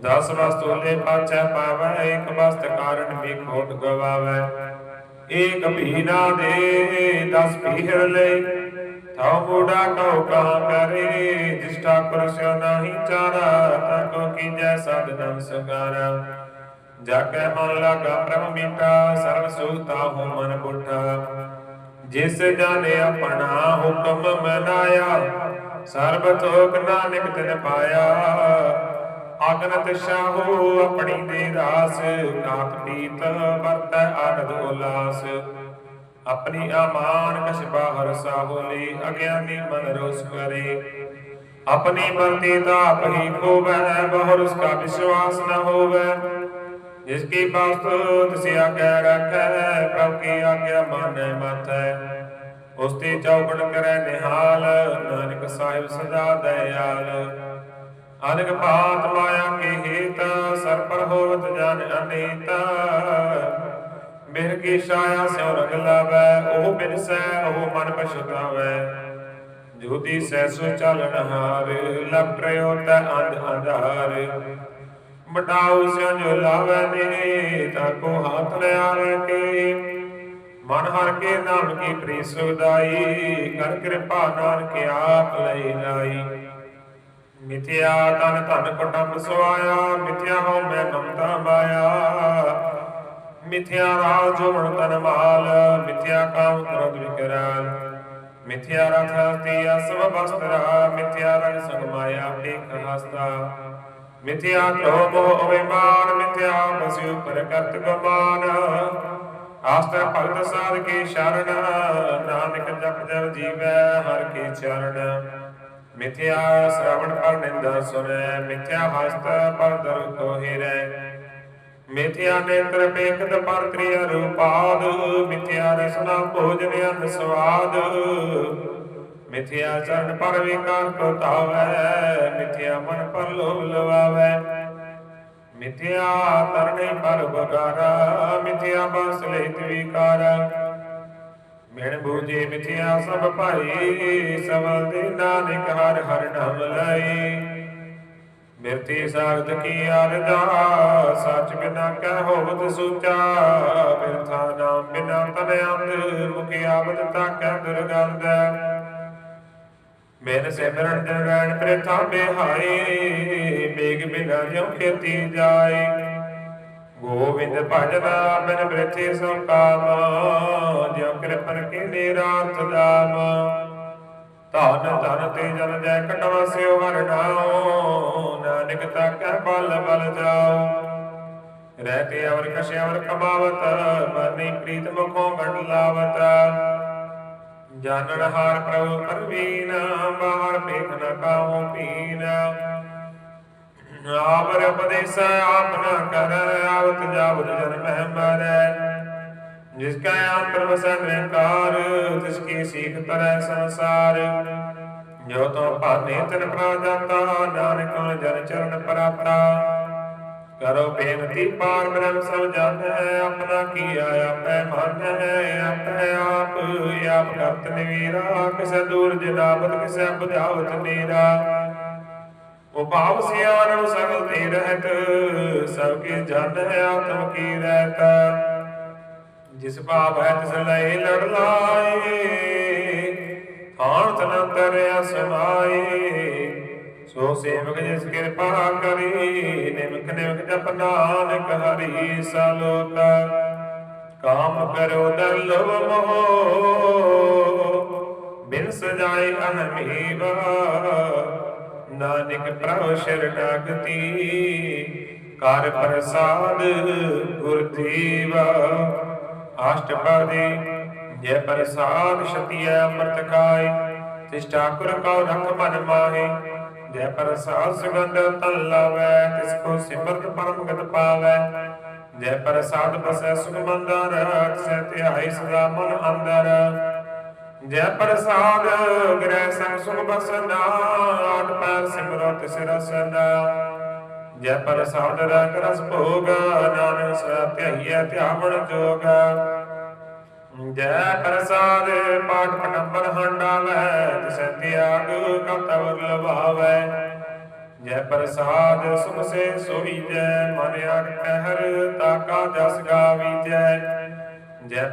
A: ਦਸ ਵਸਤੂ ਵਸਤੂਲੇ ਪਾਛੈ ਪਾਵੈ, ਇੱਕ ਵਸਤ ਕਾਰਨ ਵੀ ਖੋਟ ਗਵਾਵੈ। ਏਕ ਭੀਨਾ ਦੇ, ਦਸ ਪੀਹਰ ਲੈ। ਥਾਉ ਮੋੜਾ ਕਉ ਕਹਾ ਕਰੇ, ਜਿਸ ਠਾਕੁਰ ਸਿਓ ਨਾਹੀ ਚਾਰਾ ਤਾ ਕੋ ਕੀਜੈ ਸਦ ਨਮ ਜਾ ਕੈ ਮਨ ਲਾਗਾ ਪ੍ਰਭ ਮੀਠਾ, ਸਰਬ ਸੁਖਤਾ ਹੋ ਮਨ ਬੁੱਠਾ ਜਿਸ ਜਾਣੇ ਆਪਣਾ ਹੁਕਮ ਮਨਾਇਆ, ਸਰਬ ਥੋਕ ਨਾਨਕ ਤਿਨ ਪਾਇਆ। ਅਗਨਤ ਸ਼ਾਹੂ ਆਪਣੀ ਦੇ ਰਾਸ ਨਾਥ ਪੀਤ ਵਰਤੈ ਆਨੰਦ ਉਲਾਸ ਆਪਣੀ ਆਮਾਨ ਕਛ ਬਾਹਰ ਸਾਹੋਲੀ ਅਗਿਆਨੀ ਮਨ ਰੋਸ ਕਰੇ। ਆਪਣੀ ਮਰਤੀ ਦਾ ਆਪਣੀ ਖੋਵੈ, ਬਹੁਰ ਉਸਕਾ ਵਿਸ਼ਵਾਸ ਨ ਹੋਵੈ। ਜਿਸ ਕੀ ਬਾਸਤੋ ਤਿਸ ਆਗਿਆ ਰੱਖੈ, ਪ੍ਰਭ ਕੀ ਆਗਿਆ ਮਾਨੈ ਮਾਥੈ। ਉਸ ਤੇ ਚੌਗਣ ਕਰੈ ਨਿਹਾਲ, ਨਾਨਕ ਸਾਹਿਬ ਸਦਾ ਦਇਆਲ। ਅਨਕ ਭਾਤ ਮਾਇਆ ਕੇ ਹੇਤ, ਸਰ ਹੋਵਤ ਜਨ ਅਨੀਤ। ਬਿਨ ਕੀ ਛਾਇਆ ਸਿਉ ਰੰਗ ਲਾਵੈ, ਉਹ ਬਿਨਸੈ ਉਹ ਮਨ ਪਛਤਾਵੈ। ਜੋਤੀ ਸੈਸੋ ਚਾਲਣ ਹਾਰ ਲਪ ਰਿਓ ਤੈ ਅੰਧ ਅੰਧਾਰ। ਮਟਾਉ ਸਿਉ ਜੋ ਨੇ ਤਾ ਕੋ ਹੱਥ ਨ ਆਵੈ ਕੇ। ਮਨ ਹਰ ਕੇ ਨਾਮ ਕੀ ਪ੍ਰੀ ਸੁਦਾਈ ਕਰ ਕਿਰਪਾ ਨਾਨਕ ਆਪ ਲਈ ਲਾਈ ਮਿਥਿਆ ਤਨ ਧਨ ਕੁਟੰਬ ਸਵਾਇਆ, ਮਿਥਿਆ ਹੋ ਮੈਂ ਮਮਤਾ ਮਾਇਆ। ਮਿਥਿਆ ਰਾਜ ਜੋਣ ਤਨ ਮਾਲ, ਮਿਥਿਆ ਕਾਮ ਕ੍ਰੋਧ ਵਿਕਰਾਲ। ਮਿਥਿਆ ਰਥ ਹਸਤੀ ਅਸਵ ਬਸਤਰਾ ਮਿਥਿਆ ਰੰਗ ਸੰਗ ਮਾਇਆ ਹਸਤਾ। ਮਿਥਿਆ ਕ੍ਰੋਧ ਮੋਹ ਅਭਿਮਾਨ ਮਿਥਿਆ ਬਸਿਉ ਪਰ ਕਰਤ ਗਮਾਨ। ਆਸਤਰ ਭਗਤ ਸਾਧ ਕੀ ਸ਼ਰਨ, ਨਾਨਕ ਜਪ ਜਪ ਜੀਵੈ ਹਰ ਕੀ ਚਰਨ। ਮਿਥਿਆ ਸ਼ਰਵਣ ਪਰ ਨਿੰਦਾ ਸੁਨੈ ਮਿਥਿਆ ਹਸਤ ਪਰ ਦਰ ਕੋ ਮਿਥਿਆ ਨੇਤਰ ਵੇਖਤ ਪਰ ਤ੍ਰਿਆ ਰੂਪਾਦ, ਮਿਥਿਆ ਰਸਨਾ ਭੋਜਨ ਅੰਨ ਸਵਾਦ। ਮਿਥਿਆ ਚਰਨ ਪਰ ਵਿਕਾਰ ਕੋ ਤਾਵੈ ਮਿਥਿਆ ਮਨ ਪਰ ਲੋਭ ਲਵਾਵੈ। ਮਿਥਿਆ ਤਰਨੇ ਪਰ ਬਗਾਰਾ, ਮਿਥਿਆ ਬਸ ਲੈਤ ਵਿਕਾਰਾ। ਮਿਣ ਬੂਝੇ ਮਿਥਿਆ ਸਭ ਭਾਈ ਸਬਲ ਨਾਨਕ ਹਰ ਹਰ ਨਾਮ ਲਈ। ਮਿਰਤੀ ਸਾਗਤ ਕੀ ਅਰਦਾ ਸੱਚ ਬਿਨਾ ਕਹਿ ਹੋਵਤ ਸੂਚਾ। ਬਿਰਥਾ ਨਾਮ ਬਿਨਾ ਤਨ ਅੰਧ, ਮੁਖੀ ਆਬਦ ਤਾਕੈ ਦੁਰਗੰਧ। ਮੇਰ ਸਿਮਰਨ ਦਿਨ ਰੈਣ ਪ੍ਰਿਥਾ ਬਿਹਾਈ ਮੇਗ ਬਿਨਾ ਜਿਉ ਖੇਤੀ ਜਾਏ। ਗੋਬਿੰਦ ਭਜਨ ਬਿਨ ਬ੍ਰਿਥੀ ਸੋ ਜਿਉ ਕਿਰਪਨ ਕੀ ਨਿਰਾਰਥ ਦਾਮ ਧਨ ਧਨ ਤੇ ਜਨ ਜੈ ਕਟਵਾ ਸਿਓ ਹਰ ਨਾਉ, ਨਾਨਕ ਤਾਕੈ ਬਲ ਬਲ ਜਾਉ। ਰਹਿਤੇ ਅਵਰ ਕਸ਼ੇ ਅਵਰ ਕਮਾਵਤ ਮਰਨੀ ਪ੍ਰੀਤ ਮੁਖੋਂ ਗੰਡ ਲਾਵਤ। ਜਾਣਨ ਹਾਰ ਪ੍ਰਭੂ ਪਰਵੀਨ, ਬਾਹਰ ਪੇਖ ਨ ਕਾਹੂ ਪੀਨ। ਆਵਰ ਉਪਦੇਸ ਆਪ ਨ ਕਰ, ਆਵਤ ਜਾਵਤ ਜਨ ਮਹਿ ਮਰੈ। ਜਿਸ ਕਾ ਅੰਤਰ ਵਸੈ ਨਿਰੰਕਾਰ, ਤਿਸ ਕੀ ਸੀਖ ਤਰੈ ਸੰਸਾਰ। ਜੋ ਤੋ ਭਾਨੇ ਤਨ ਪ੍ਰਾ ਨਾਨਕ ਜਨ ਚਰਨ ਪਰਾਤਾ ਕਰੋ ਬੇਨਤੀ, ਪਾਰ ਬ੍ਰਹਮ ਸਭ ਜਾਣੈ ਆਪਣਾ ਕੀਆ ਆਪੈ ਮਾਨੈ ਆਪੈ ਆਪ ਆਪ ਕਰਤ ਨਿਵੀਰਾ ਕਿਸੈ ਦੂਰ ਜਨਾਬਤ, ਕਿਸੈ ਬੁਝਾਵਤ ਨੀਰਾ। ਉਪਾਵ ਸਿਆਰਣ ਸਗਲ ਤੇ ਰਹਿਤ, ਸਭ ਕੇ ਜਾਣੈ ਆਤਮ ਕੀ ਰਹਿਤ। ਜਿਸ ਭਾਵ ਹੈ ਤਿਸ ਲਈ ਲੜ ਲਾਏ ਥਾਨ ਤਨੰਤਰ ਅਸਮਾਏ ਸੋ ਸੇਵਕ ਜਿਸ ਕਿਰਪਾ ਕਰੀ, ਨਿਮਕ ਨਿਮਕ ਜਪ ਨਾਨਕ ਹਰੀ ਸਲੋਕ। ਕਾਮ ਕਰੋ ਦਲਵ ਮੋਹ ਬਿਨ ਸਜਾਏ ਅਨਮੀਵਾ ਨਾਨਕ ਪ੍ਰਭ ਸ਼ਰਨਾਗਤੀ ਕਰ ਪ੍ਰਸਾਦ ਗੁਰ ਦੇਵਾ ਅਸ਼ਟਪਦੀ ਜੈ ਪ੍ਰਸਾਦ ਸ਼ਤੀਐ ਅੰਮ੍ਰਿਤ ਖਾਏ ਤਿਸ ਠਾਕੁਰ ਕਉ ਰਖ ਮਨ ਮਾਹੇ। ਜੈ ਪ੍ਰਸਾਦ ਸੁਗੰਧ ਤਨ ਲਾਵੈ, ਤਿਸ ਕੋ ਸਿਮਰਤ ਪਰਮ ਗਤ ਪਾਵੈ। ਜੈ ਪ੍ਰਸਾਦ ਬਸੈ ਸੁਖ ਮੰਦਰ ਤਿਸੈ ਧਿਆਈ ਸਦਾ ਮਨ ਅੰਦਰ। ਜੈ ਪ੍ਰਸਾਦ, ਗ੍ਰਹਿ ਸੰਗ ਸੁਖ ਬਸਨਾ ਆਠ ਪੈਰ ਸਿਮਰੋ ਤਿਸ ਰਸਨਾ ਜੈ ਪ੍ਰਸਾਦ ਰੰਗ ਰਸ ਭੋਗ, ਨਾਨਕ ਸਦਾ ਧਿਆਈਐ ਧਿਆਵਣ ਜੋਗ। ਜੈ ਪ੍ਰਸਾਦ ਪਾਠ ਪਟੰਬਰ ਹੰਡਾਵੈ ਤਿਸੈ ਤਿਆਗ ਕਤਵਰ ਲਭਾਵੈ ਜੈ ਪ੍ਰਸਾਦ, ਸੁਖ ਸੇ ਸੋਈਜੈ ਮਨ ਅਰ ਕਹਿਰ, ਤਾਕਾ ਜਸ ਗਾਵੀਜੈ ਜੈ।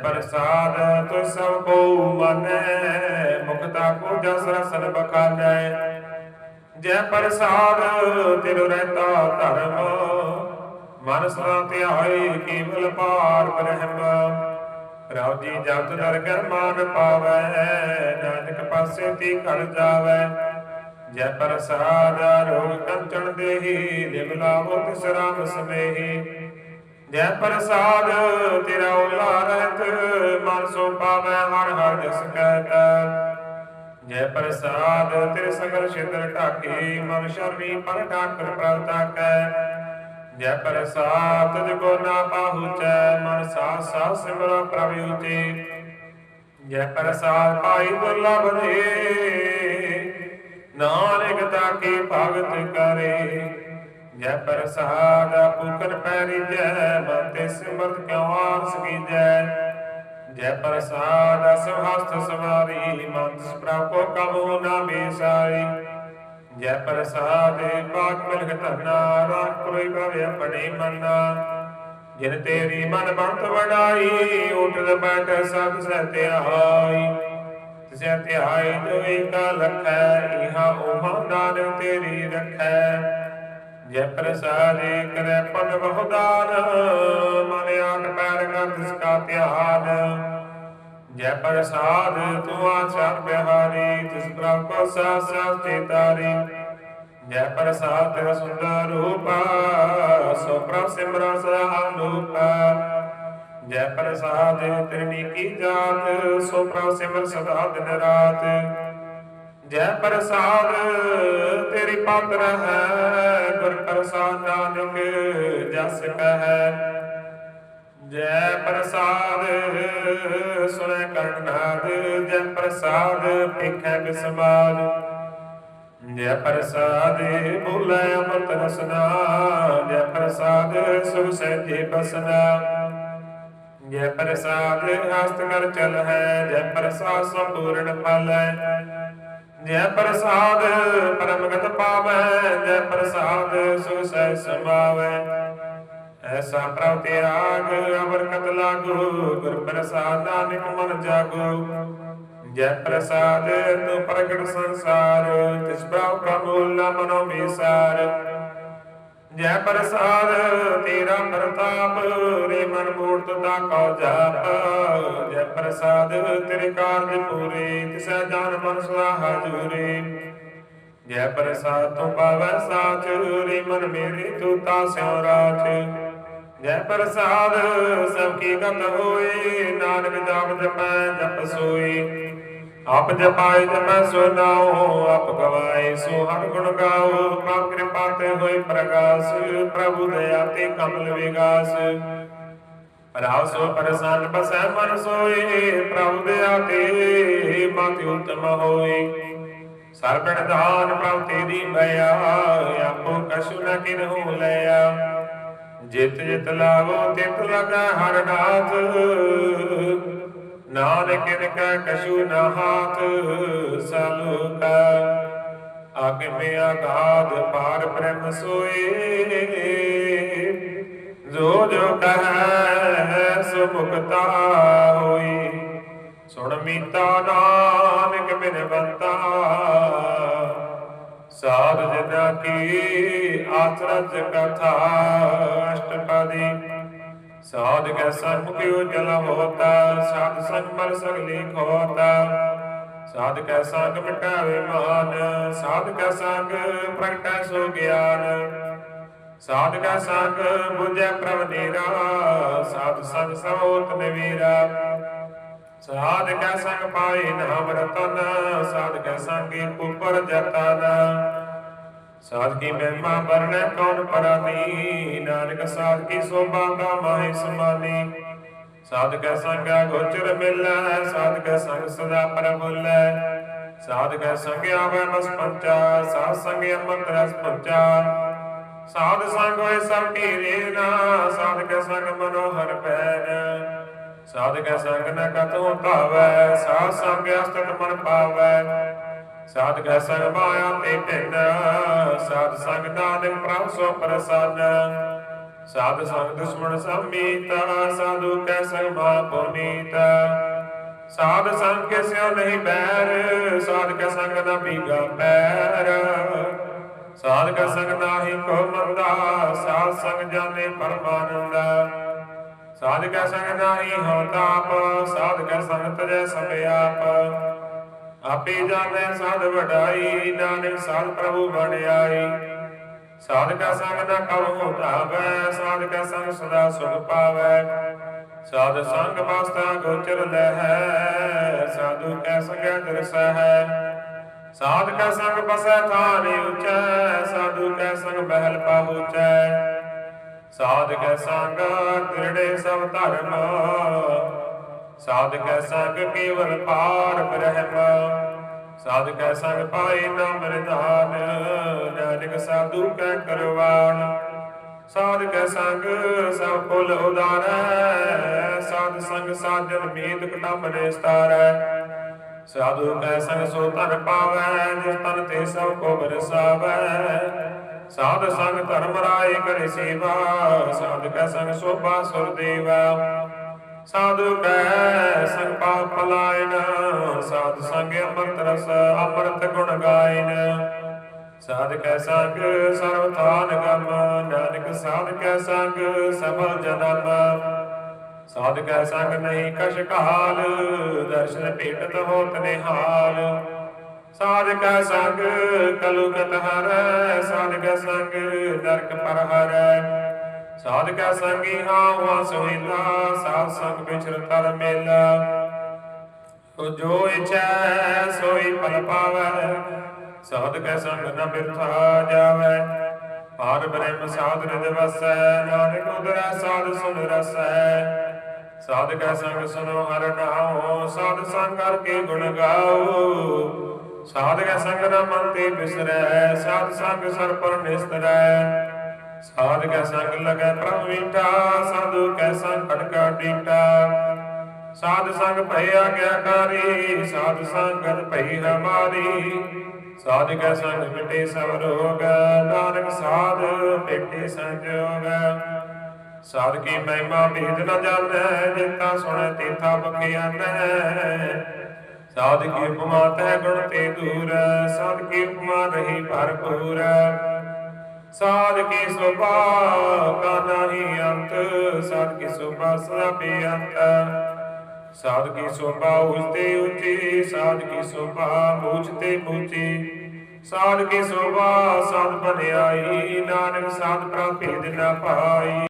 A: ਪ੍ਰਸਾਦ ਤੁ ਸਭ ਕੋ ਮਨੈ, ਮੁਕਤਾ ਕੋ ਜਸ ਰਸਨ ਬਖਾਨੈ। ਜੈ ਪ੍ਰਸਾਦ ਤਿਰੁ ਰਹਿਤਾ ਧਰਮ, ਮਨ ਸਦਾ ਧਿਆਏ ਕੇਵਲ ਪਾਰ ਬ੍ਰਹਮ। ਰਾਉ ਜੀ ਜਤ ਦਰਗਹਿ ਮਾਨ ਪਾਵੈ, ਨਾਨਕ ਪਾਸੇ ਤੀ ਘੜ ਜਾਵੈ। ਜੈ ਪ੍ਰਸਾਦ, ਰੋਗ ਕੰਚਨ ਦੇਹੀ ਨਿਮਲਾਵੋ ਤਿਸ ਸਰਾਮ ਸਮੇਹੀ। ਜੈ ਪ੍ਰਸਾਦ, ਤੇਰਾ ਉਲਾ ਰਹਿਤ, ਮਨ ਸੋ ਪਾਵੈ ਹਰ ਹਰ ਜਸ ਕਹਿਤ ਜੈ ਪ੍ਰਸਾਦ, ਤੇਰੇ ਸਗਲ ਛਿਦਰ ਢਾਕੇ, ਮਨ ਸ਼ਰਮੀ ਪਰ ਢਾਕਰ ਪ੍ਰਭ ਤਾਕੈ ਜੈ ਪ੍ਰਸਾਦ ਤੁਝ ਕੋ ਨਾ ਪਾਹੁਚੈ ਮਨ ਸਾਥ ਸਾਥ ਸਿਮਰ ਪ੍ਰਭ ਉਚੇ। ਜੈ ਪ੍ਰਸਾਦ ਪਾਈ ਦੁਰਲਭ ਰੇ ਨਾਨਕ ਤਾਕੇ ਭਗਤ ਕਰੇ। ਜੈ ਪ੍ਰਸਾਦ ਪੁਕਰ ਪੈਰੀ ਜੈ ਮਤੇ ਸਿਮਰਤ ਕਿਉ ਆਸ ਕੀਜੈ ਜੈ? ਪ੍ਰਸਾਦ ਸਹਸਤ ਸਵਾਰੀ ਮਨ ਪ੍ਰਭ ਕੋ ਕਬੂ ਨਾ ਬੇਸਾਈ। ਜੈ ਪ੍ਰਸਾਦ ਪਾਕ ਮਿਲਖ ਧਰਨਾ, ਰਾਖ ਕੋਈ ਭਵੇ ਆਪਣੇ ਮਨਾ। ਜਿਨ ਤੇਰੀ ਮਨ ਬੰਤ ਵਡਾਈ ਉਠਦ ਬੈਠ ਸਭ ਸਤਿਆਈ ਤਿਸੈ ਧਿਆਈ ਜੋ ਏਕਾ ਲਖੈ, ਇਹਾ ਉਹਾ ਨਾਨਕ ਤੇਰੀ ਰਖੈ। ਜੈ ਪ੍ਰਸਾਦੇ ਕਰੈ ਪਨ ਬਹੁਦਾਨ, ਮਨ ਆਟ ਪੈਰ ਕਰ ਤਿਸ ਕਾ ਧਿਆਨ ਜੈ ਪ੍ਰਸਾਦ ਤੂੰ ਆਚਾਰ ਬਿਹਾਰੀ ਤਿਸ ਪ੍ਰਭ ਕੋ ਸਾਸ ਸਾਸ ਚੇਤਾਰੀ ਜੈ ਪ੍ਰਸਾਦ ਤੇਰਾ ਸੁੰਦਰ ਰੂਪ, ਸੋ ਪ੍ਰਭ ਸਿਮਰਾ ਸਦਾ ਅਨੂਪ। ਜੈ ਪ੍ਰਸਾਦ ਤੇਰੀ ਕੀ ਜਾਤ, ਸੋ ਪ੍ਰਭ ਸਿਮਰ ਸਦਾ ਦਿਨ ਰਾਤ। ਜੈ ਪ੍ਰਸਾਦ, ਤੇਰੀ ਪਾਤਰ ਹੈ, ਗੁਰ ਪ੍ਰਸਾਦ ਨਾਨਕ ਜਸ ਕਹੈ। ਜੈ ਪ੍ਰਸਾਦ, ਸੁਣੈ ਕਰਨਾਦ ਜੈ ਪ੍ਰਸਾਦ ਪੇਖੈ ਬਿਸਮਾਦ। ਜੈ ਪ੍ਰਸਾਦ ਬੋਲੇ ਅਮਰਤ ਰਸਨਾ, ਜੈ ਪ੍ਰਸਾਦ, ਸੁਖ ਸਹਿਜੇ ਬਸਨਾ। ਜੈ ਪ੍ਰਸਾਦ ਹਸਤ ਕਰ ਚਲ ਹੈ, ਜੈ ਪ੍ਰਸਾਦ ਸੰਪੂਰਨ ਫਲ ਹੈ ਜੈ ਪ੍ਰਸਾਦ ਪਰਮਗਤ ਪਾਵੈ, ਜੈ ਪ੍ਰਸਾਦ, ਸੁਖ ਸਹਿ ਸਮਾਵੈ ਐਸਾ ਪ੍ਰਭ ਤਿਆਗ ਅਵਰਕਤ ਲਾਗੂ, ਗੁਰ ਪ੍ਰਸਾਦ ਨਾਨਕ ਮਨ ਜਾਗੋ। ਜੈ ਪ੍ਰਸਾਦ, ਤੂੰ ਪ੍ਰਗਟ ਸੰਸਾਰ, ਤਿਸ ਪ੍ਰਭ ਕਾ ਮੂਲ ਨ ਮਨੋ ਵਿਸਾਰ ਜੈ ਪ੍ਰਸਾਦ, ਤੇਰਾ ਪ੍ਰਤਾਪ, ਰੇ ਮਨ ਮੂਰਤ ਦਾ ਕਉ ਜਾਪ। ਜੈ ਪ੍ਰਸਾਦ, ਤੇਰੇ ਕਾਰਜ ਪੂਰੇ, ਤਿਸੈ ਜਾਨ ਮਨ ਸਦਾ ਹਾਜੂਰੇ। ਜੈ ਪ੍ਰਸਾਦ ਤੂੰ ਪਾਵੈ ਸਾਚ, ਰੇ ਮਨ ਮੇਰੇ ਤੂੰ ਤਾ ਸਿਉ ਰਾਚ ਜੈ ਪ੍ਰਸਾਦ, ਸਭ ਕੀ ਗਤ ਹੋਏ, ਨਾਨਕ ਜਾਪ ਜਪੈ, ਜਪ ਸੋਈ ਆਪ ਜਪਾਏ ਜਪੈ ਸੋ ਨਾਉ, ਆਪ ਗਵਾਏ ਸੋ ਹਰ ਗੁਣ ਗਾਓ ਪ੍ਰਭ ਕਿਰਪਾ ਤੇ ਹੋਏ ਪ੍ਰਗਾਸ, ਪ੍ਰਭੂ ਦਇਆ ਤੇ ਕਮਲ ਵਿਗਾਸ। ਰਾਵ ਸੋ ਪ੍ਰਸੰਨ ਬਸੈ ਮਨ ਸੋਏ, ਪ੍ਰਭ ਦਇਆ ਤੇ ਮਤਿ ਉਤਮ ਹੋਏ। ਸਰਬਣ ਦਾਨ ਪ੍ਰਭ ਤੇਰੀ ਦਇਆ ਆਪੋ ਕਛੁ ਨ ਕਿਨਹੂ ਲਿਆ। ਜਿਤ ਜਿਤ ਲਾਵੋ ਤਿਤ ਲਗਾ ਹਰ ਨਾਥ ਨਾਨਕ ਨਿਕਾ ਕਛੂ ਨ ਹਾਥ ਸਲੂਕਾ ਆਗੇ ਮੇ ਆਗਾਦ ਪਾਰ ਬ੍ਰਹਮ ਸੋਏ। ਜੋ ਜੋ ਕਹੈ, ਸੋ ਮੁਕਤਾ ਹੋਈ। ਸੁਣ ਮੀਤਾ ਨਾਨਕ ਬਿਨਵੰਤਾ ਸਾਧ ਜਨਾ ਕੀ ਆਚਰਜ ਕਥਾ, ਅਸ਼ਟਪਦੀ। ਸਾਧ ਕੈ ਸੰਗ ਕਿਉ ਜਲ ਹੋਤਾ, ਸਾਧ ਸੰਗ ਮਲ ਸਗਲੀ ਖੋਤਾ ਸਾਧ ਕੈ ਸੰਗ ਮਿਟਾਵੇ ਮਾਨ ਸਾਧ ਕੈ ਸੰਗ ਪ੍ਰਗਟੈ ਸੋ ਗਿਆਨ। ਸਾਧ ਕੈ ਸੰਗ ਬੁਝੈ ਪ੍ਰਭ ਨੀਰਾ, ਸਾਧ ਸੰਗ ਸੋਤ ਨਿਵੀਰਾ। ਸਾਧ ਕੈ ਸੰਗ ਪਾਈ ਨਾਮ ਰਤਨ, ਸਾਧ ਕੈ ਸੰਗੀ ਉਪਰ ਜਤਨ। ਸਾਧ ਕੀ ਮਹਿਮਾ ਵਰਣੈ ਕੌਣ ਪਰਾਨੀ ਨਾਨਕ ਸਾਧ ਕੀ ਸੋਭਾ ਦਾ ਮਾਹਿ ਸਮਾਨੀ ਸਾਧ ਕੈ ਸੰਗਾ ਗੋਚਰ ਮਿਲੈ ਸਾਧ ਕੈ ਸੰਗ ਸਦਾ ਪਰਬੁਲੈ ਸਾਧ ਕੈ ਸੰਗ ਆਵੈ ਮਸ ਪੰਚਾ, ਸਾਧ ਸੰਗ ਅਮੰਤ ਰਸ ਪੰਚਾ। ਸਾਧ ਸੰਗ ਹੋਏ ਸਭ ਕੀਰੇ ਨਾ ਸਾਧ ਕੈ ਸੰਗ ਮਨੋਹਰ ਪੈਨ। ਸਾਧ ਕੈ ਸੰਗ ਨ ਕਤੋ ਭਾਵੈ, ਸਾਧ ਸੰਗ ਅਸਤਤ ਮਨ ਪਾਵੈ। ਸਾਧ ਕੈ ਸੰਗ ਮਾਇਆ ਤੇ ਭਿੰਨ ਸਾਧ ਸੰਗ ਨਾਨਕ ਪ੍ਰਭ ਸੋ ਪ੍ਰਸੰਨ। ਸਾਧ ਸੰਗ ਦੁਸ਼ਮਣ ਸੰਮੀਤ ਸਾਧੂ ਕੈ ਸੰਗ ਮਾ ਪੁਨੀਤ। ਸਾਧ ਸੰਗ ਕੇ ਸਿਓ ਨਹੀਂ ਬੈਰ, ਸਾਧ ਕੈ ਸੰਗ ਨ ਬੀਗਾ ਪੈਰ। ਸਾਧ ਕੈ ਸੰਗ ਨਾਹੀ ਕੋ ਮੰਦਾ, ਸਾਧ ਸੰਗ ਜਾਣੇ ਪਰਮਾਨੰਦਾ। ਸਾਧ ਕੈ ਸੰਗ ਨਾਹੀ ਹੋ ਤਾਪ ਸਾਧ ਕੈ ਸੰਗ ਤਜੈ ਸਭ ਆਪ। ਆਪੇ ਜਾਣੈ ਸਾਧ ਵਡਾਈ, ਨਾਨਕ ਸਾਧ ਪ੍ਰਭੂ ਵਡਿਆਈ। ਸਾਧ ਕੈ ਸੰਗ ਨ ਕਉ ਧਾਵੈ ਸਾਧ ਕੈ ਸੰਗ ਸਦਾ ਸੁਖ ਪਾਵੈ। ਸਾਧ ਸੰਗ ਬਸਤਾ ਗੋਚਰ ਲਹੈ, ਸਾਧੂ ਕੈ ਸੰਗੈ ਦਰਸਹਿ। ਸਾਧ ਕੈ ਸੰਗ ਬਸੈ ਥਾਨਿ ਉਚੈ, ਸਾਧੂ ਕੈ ਸੰਗ ਬਹਿਲ ਪਾਹੁਚੈ ਸਾਧ ਕੈ ਸੰਗ ਦ੍ਰਿੜੇ ਸਭ ਧਰਮ ਸਾਧ ਕੈ ਸੰਗ ਕੇਵਲ ਪਾਰ ਬ੍ਰਹਮ। ਸਾਧ ਕੈ ਸੰਗ ਪਾਈ ਨਾਮ ਨਾਨਕ ਸਾਧੂ ਕੈ ਕਰਵਾਣ। ਸਾਧ ਸੰਗ ਸਭ ਕੁਲ ਉਦਾਰੈ, ਸਾਧ ਸੰਗ ਸਾਜਨ ਮੀਤ ਕਟੰਬ ਨੇ ਸਤਾਰੈ। ਸਾਧੂ ਕੈ ਸੰਗ ਸੋ ਤਨ ਪਾਵੈ ਜਿਸ ਤਨ ਤੇ ਸਭ ਕੋ ਬਰਸਾਵੈ। ਸਾਧ ਸੰਗ ਧਰਮ ਰਾਏ ਕਰੇ ਸੇਵਾ ਸਾਧ ਕੈ ਸੰਗ ਸੋਭਾ ਸੁਰ ਦੇਵਾ। ਸਾਧੂ ਕੈ ਸੰਗ ਪਾਪ ਪਲਾਇਨ ਸਾਧ ਸੰਗ ਅੰਮ੍ਰਿਤ ਰਸ, ਅੰਮ੍ਰਿਤ ਗੁਣ ਗਾਇਨ। ਸਾਧ ਕੈ ਸੰਗ ਸਰਵ ਥਾਨ ਗਮ, ਨਾਨਕ ਸਾਧ ਕੈ ਸੰਗ, ਸਫਲ ਜਨਮ। ਸਾਧ ਕੈ ਸੰਗ ਨਹੀਂ ਕਛ ਕਾਲ ਦਰਸ਼ਨ ਭੇਟਤ ਹੋਤ ਨਿਹਾਲ। ਸਾਧ ਕੈ ਸੰਗ, ਕਲੁ ਹਰੈ ਸਾਧ ਕੈ ਸੰਗ, ਨਰਕ ਪਰ ਹਰੈ ਸਾਧ ਕੈ ਸੰਗੀ ਹਾਂ ਵਾ ਸੁਹਿਲਾ ਸਾਧ ਸੰਗ ਵਿਚਰ ਤਰ ਮੇਲਾ। ਜੋ ਇਛੈ, ਸੋਈ ਫਲ ਪਾਵੈ। ਸਾਧ ਸੰਗ ਨ ਬਿਰਥਾ ਜਾਵੈ। ਪਾਰ ਬ੍ਰਹਮ ਸਾਧ ਰਿਦ ਵਸੈ, ਨਾਨਕ ਉਦਰੈ ਸਾਧ ਸੁਨ ਰਸੈ। ਸਾਧ ਸੰਗ ਸੁਨੋ ਹਰ ਨਾਉ ਸਾਧ ਸੰਗ ਕਰਕੇ ਗੁਣ ਗਾਓ ਸਾਧ ਕੈ ਸੰਗ ਨ ਮਨ ਤੇ ਬਿਸਰੈ, ਸਾਧ ਸੰਗ ਸਰ ਪਰ ਨਿਸਤਰੈ। ਸਾਧ ਕੈ ਸੰਗ ਲਗੈ ਪ੍ਰਭ ਮੀਠਾ ਸਾਧੂ ਕੈ ਸੰਗ ਖੜਕਾ ਡੀਟਾ ਸਾਧ ਸੰਗ ਭਈ ਆਗਿਆਕਾਰੀ ਸਾਧ ਸੰਗਤ ਭਈ ਹਮਾਰੀ ਸਾਧ ਕੈ ਸੰਗ ਮਿਟੇ ਸਭ ਰੋਗ, ਨਾਨਕ ਸਾਧ ਭੇਟੇ ਸੰਜੋਗ। ਸਾਧ ਕੀ ਮਹਿਮਾ ਭੇਦ ਨ ਜਾਣੈ ਜਿਤਾ ਸੁਣੈ ਤੀਥਾ ਬਖਿਆਨੈ ਸਾਧ ਕੀ ਉਪਮਾ ਤੈ ਗੁਣ ਤੇ ਦੂਰ, ਸਾਧ ਕੀ ਉਪਮਾ ਰਹੀ ਭਰਪੂਰ ਸਾਧ ਕੀ ਸੋਭਾ ਕਾ ਨਾਹੀ ਅੰਤ? ਸਾਧ ਕੀ ਸੋਭਾ ਸਦਾ ਬੇਅੰਤ ਸਾਧ ਕੀ ਸੋਭਾ ਉਚਤੇ ਉੱਚੀ, ਸਾਧ ਕੀ ਸੁਭਾ ਉਚਤੇ ਉੱਚੀ। ਸਾਧ ਕੀ ਸੋਭਾ, ਸਾਧ ਬਨਿਆਈ ਨਾਨਕ ਸਾਧ ਪ੍ਰਭੇਦ ਨਾ ਪਾਈ।